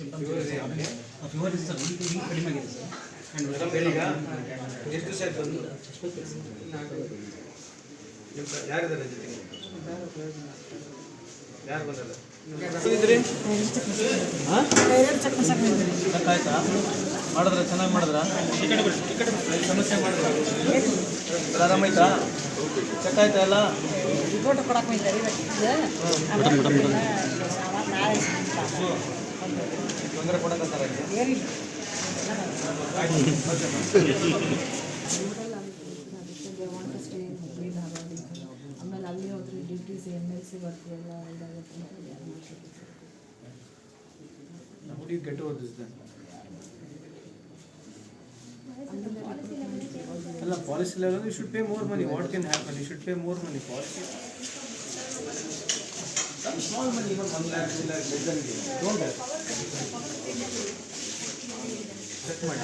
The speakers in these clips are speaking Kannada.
ಫೀವರ್ ಇದೆ ಸರ್ ಕಡಿಮೆ ಆಗಿದೆ ಸರ್. ಆ್ಯಂಡ್ ಎಷ್ಟು ದಿವಸ ಆಯಿತು ಬಂದು ನಿಮ್ಮ ಯಾರಿದ್ದಾರೆ ಜೊತೆಗೆ? ಯಾರು ಬಂದಲ್ಲ ಇದ್ರಿ? ಆಯ್ತಾ? ಮಾಡಿದ್ರ? ಚೆನ್ನಾಗಿ ಮಾಡಿದ್ರ? ಸಮಸ್ಯೆ ಮಾಡಿದ್ರ? ಆರಾಮಾಯ್ತಾ ಚೆಕ್ ಆಯ್ತಾ? ಎಲ್ಲ? ರಿಪೋರ್ಟ್ ಕೊಡಕ್ಕೆ ತೊಂದರೆ ಕೊಡಕತ್ತಾರ ಆಮೇಲೆ ಅಲ್ಲಿ ಹೋದ್ರೆ ಡ್ಯೂಟೀಸ್ ಸಿ? ಅಲ್ಲ policy level you should pay more money what can happen you should pay more money policy Small money even one lakh two lakh less than don't check ಮಾಡಿ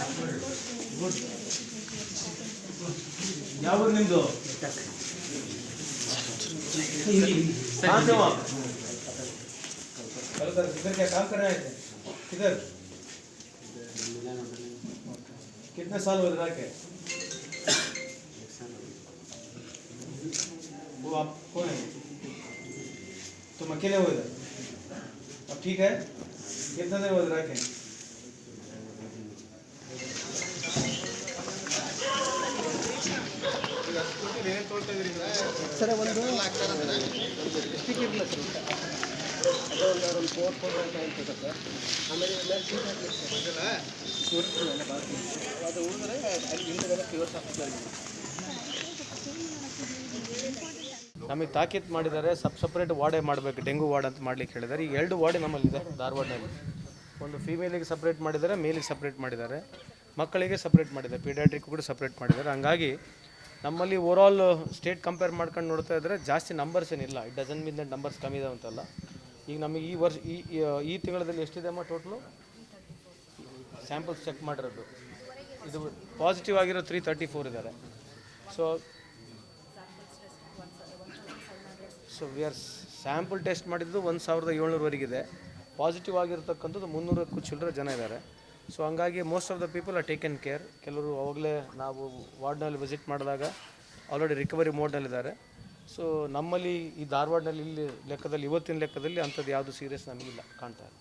ಗುಡ್ ಯಾವ ಊರು ನಿಮ್ದು कहाँ से हो आप? कल कर किधर क्या काम कर रहे थे किधर कितने साल हो रहा के वो आप कौन है तुम अकेले हो इधर अब ठीक है कितना देर बज रहा है ಅದು ಹುಡುಗರೇ ಅಲ್ಲಿ ಹಿಂದೆ ಪ್ಯೂರ್ ಸಾಫ್ಟ್ವೇರ್ ನಮಗೆ ತಾಕೀತು ಮಾಡಿದ್ದಾರೆ. ಸಬ್ ಸಪ್ರೇಟ್ ವಾರ್ಡೇ ಮಾಡಬೇಕು. ಡೆಂಗು ವಾರ್ಡ್ ಅಂತ ಮಾಡ್ಲಿಕ್ಕೆ ಹೇಳಿದ್ದಾರೆ. ಈ ಎರಡು ವಾರ್ಡ್ ನಮ್ಮಲ್ಲಿದೆ ಧಾರವಾಡದಲ್ಲಿ. ಒಂದು ಫೀಮೇಲಿಗೆ ಸಪ್ರೇಟ್ ಮಾಡಿದ್ದಾರೆ ಮೇಲಿಗೆ ಸಪ್ರೇಟ್ ಮಾಡಿದ್ದಾರೆ. ಮಕ್ಕಳಿಗೆ ಸಪ್ರೇಟ್ ಮಾಡಿದ್ದಾರೆ. ಪೀಡಿಯಾಟ್ರಿಕ್ ಕೂಡ ಸಪ್ರೇಟ್ ಮಾಡಿದ್ದಾರೆ. ಹಂಗಾಗಿ ನಮ್ಮಲ್ಲಿ ಓವರಾಲ್ ಸ್ಟೇಟ್ ಕಂಪೇರ್ ಮಾಡ್ಕೊಂಡು ನೋಡ್ತಾ ಇದ್ದರೆ ಜಾಸ್ತಿ ನಂಬರ್ಸ್ ಏನಿಲ್ಲ. It doesn't mean that numbers ಕಮ್ಮಿ ಇದೆ ಅಂತಲ್ಲ. ಈಗ ನಮಗೆ ಈ ವರ್ಷ, ಈ, ಈ- ಈ ತಿಂಗಳಲ್ಲಿ ಎಷ್ಟಿದೆ ಅಮ್ಮ ಟೋಟ್ಲು ಸ್ಯಾಂಪಲ್ಸ್ ಚೆಕ್ ಮಾಡಿರೋದು. ಇದು ಪಾಸಿಟಿವ್ ಆಗಿರೋ ತ್ರೀ ತರ್ಟಿ ಫೋರ್ ಇದ್ದಾರೆ. So so we are sample test ಮಾಡಿದ್ದು ಒಂದು ಸಾವಿರದ ಏಳ್ನೂರವರೆಗಿದೆ. ಪಾಸಿಟಿವ್ ಆಗಿರ್ತಕ್ಕಂಥದ್ದು ಮುನ್ನೂರಕ್ಕೂ ಚಿಲ್ಲರೆ ಜನ ಇದ್ದಾರೆ. ಸೊ ಹಂಗಾಗಿ most of the people are taken care ಕೆಲವರು ಅವಾಗಲೇ ನಾವು ವಾರ್ಡ್ನಲ್ಲಿ ವಿಸಿಟ್ ಮಾಡಿದಾಗ ಆಲ್ರೆಡಿ ರಿಕವರಿ ಮೋಡ್ನಲ್ಲಿದ್ದಾರೆ ಸೊ ನಮ್ಮಲ್ಲಿ ಈ ಧಾರವಾಡನಲ್ಲಿ ಇಲ್ಲಿ ಲೆಕ್ಕದಲ್ಲಿ, ಇವತ್ತಿನ ಲೆಕ್ಕದಲ್ಲಿ ಅಂಥದ್ದು ಯಾವುದು ಸೀರಿಯಸ್ ನಮಗಿಲ್ಲ ಕಾಣ್ತಾ ಇಲ್ಲ.